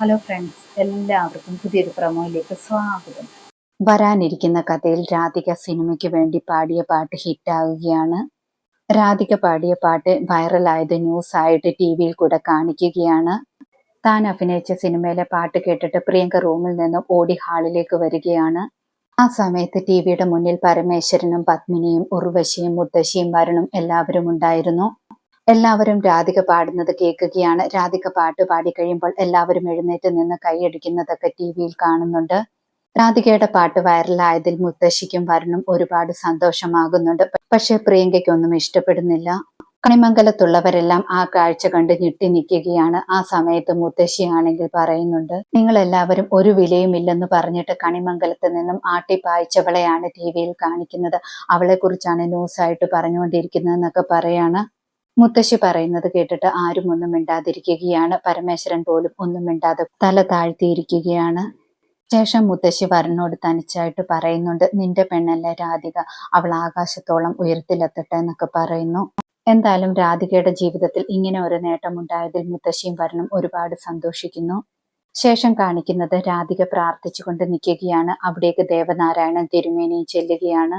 Hello friends എല്ലാവർക്കും പുതിയൊരു പ്രമോയിലേക്ക് സ്വാഗതം. വരാനിരിക്കുന്ന കഥയിൽ രാധിക സിനിമയ്ക്ക് വേണ്ടി പാടിയ പാട്ട് ഹിറ്റാവുകയാണ്. രാധിക പാടിയ പാട്ട് വൈറലായത് ന്യൂസ് ആയിട്ട് ടി വിയിൽ കൂടെ കാണിക്കുകയാണ്. താൻ അഭിനയിച്ച സിനിമയിലെ പാട്ട് കേട്ടിട്ട് പ്രിയങ്ക റൂമിൽ നിന്ന് ഓടി ഹാളിലേക്ക് വരികയാണ്. ആ സമയത്ത് ടി വിയുടെ മുന്നിൽ പരമേശ്വരനും പത്മിനിയും ഉർവശിയും മുത്തശ്ശിയും വരണും എല്ലാവരും ഉണ്ടായിരുന്നു. എല്ലാവരും രാധിക പാടുന്നത് കേൾക്കുകയാണ്. രാധിക പാട്ട് പാടി കഴിയുമ്പോൾ എല്ലാവരും എഴുന്നേറ്റ് നിന്ന് കൈയടിക്കുന്നതൊക്കെ ടി വിയിൽ കാണുന്നുണ്ട്. രാധികയുടെ പാട്ട് വൈറലായതിൽ മുത്തശ്ശിക്കും വരണും ഒരുപാട് സന്തോഷമാകുന്നുണ്ട്. പക്ഷെ പ്രിയങ്കയ്ക്കൊന്നും ഇഷ്ടപ്പെടുന്നില്ല. കണിമംഗലത്തുള്ളവരെല്ലാം ആ കാഴ്ച കണ്ട് ഞെട്ടി നിൽക്കുകയാണ്. ആ സമയത്ത് മുത്തശ്ശിയാണെങ്കിൽ പറയുന്നുണ്ട് നിങ്ങൾ എല്ലാവരും ഒരു വിലയുമില്ലെന്ന് പറഞ്ഞിട്ട് കണിമംഗലത്ത് നിന്നും ആട്ടിപ്പായച്ചവളെയാണ് ടി വിയിൽ കാണിക്കുന്നത്. അവളെ കുറിച്ചാണ് ന്യൂസായിട്ട് പറഞ്ഞുകൊണ്ടിരിക്കുന്നതെന്നൊക്കെ പറയാണ്. മുത്തശ്ശി പറയുന്നത് കേട്ടിട്ട് ആരും ഒന്നും മിണ്ടാതിരിക്കുകയാണ്. പരമേശ്വരൻ പോലും ഒന്നും മിണ്ടാതെ തല താഴ്ത്തിയിരിക്കുകയാണ്. ശേഷം മുത്തശ്ശി വരനോട് തനിച്ചായിട്ട് പറയുന്നുണ്ട് നിന്റെ പെണ്ണല്ലേ രാധിക അവൾ ആകാശത്തോളം ഉയരത്തിലെത്തട്ടെ എന്നൊക്കെ പറയുന്നു. എന്തായാലും രാധികയുടെ ജീവിതത്തിൽ ഇങ്ങനെ ഒരു നേട്ടമുണ്ടായതിൽ മുത്തശ്ശിയും വരനും ഒരുപാട് സന്തോഷിക്കുന്നു. ശേഷം കാണിക്കുന്നത് രാധിക പ്രാർത്ഥിച്ചുകൊണ്ട് നിൽക്കുകയാണ്. അവിടേക്ക് ദേവനാരായണൻ തിരുമേനിയും ചെല്ലുകയാണ്.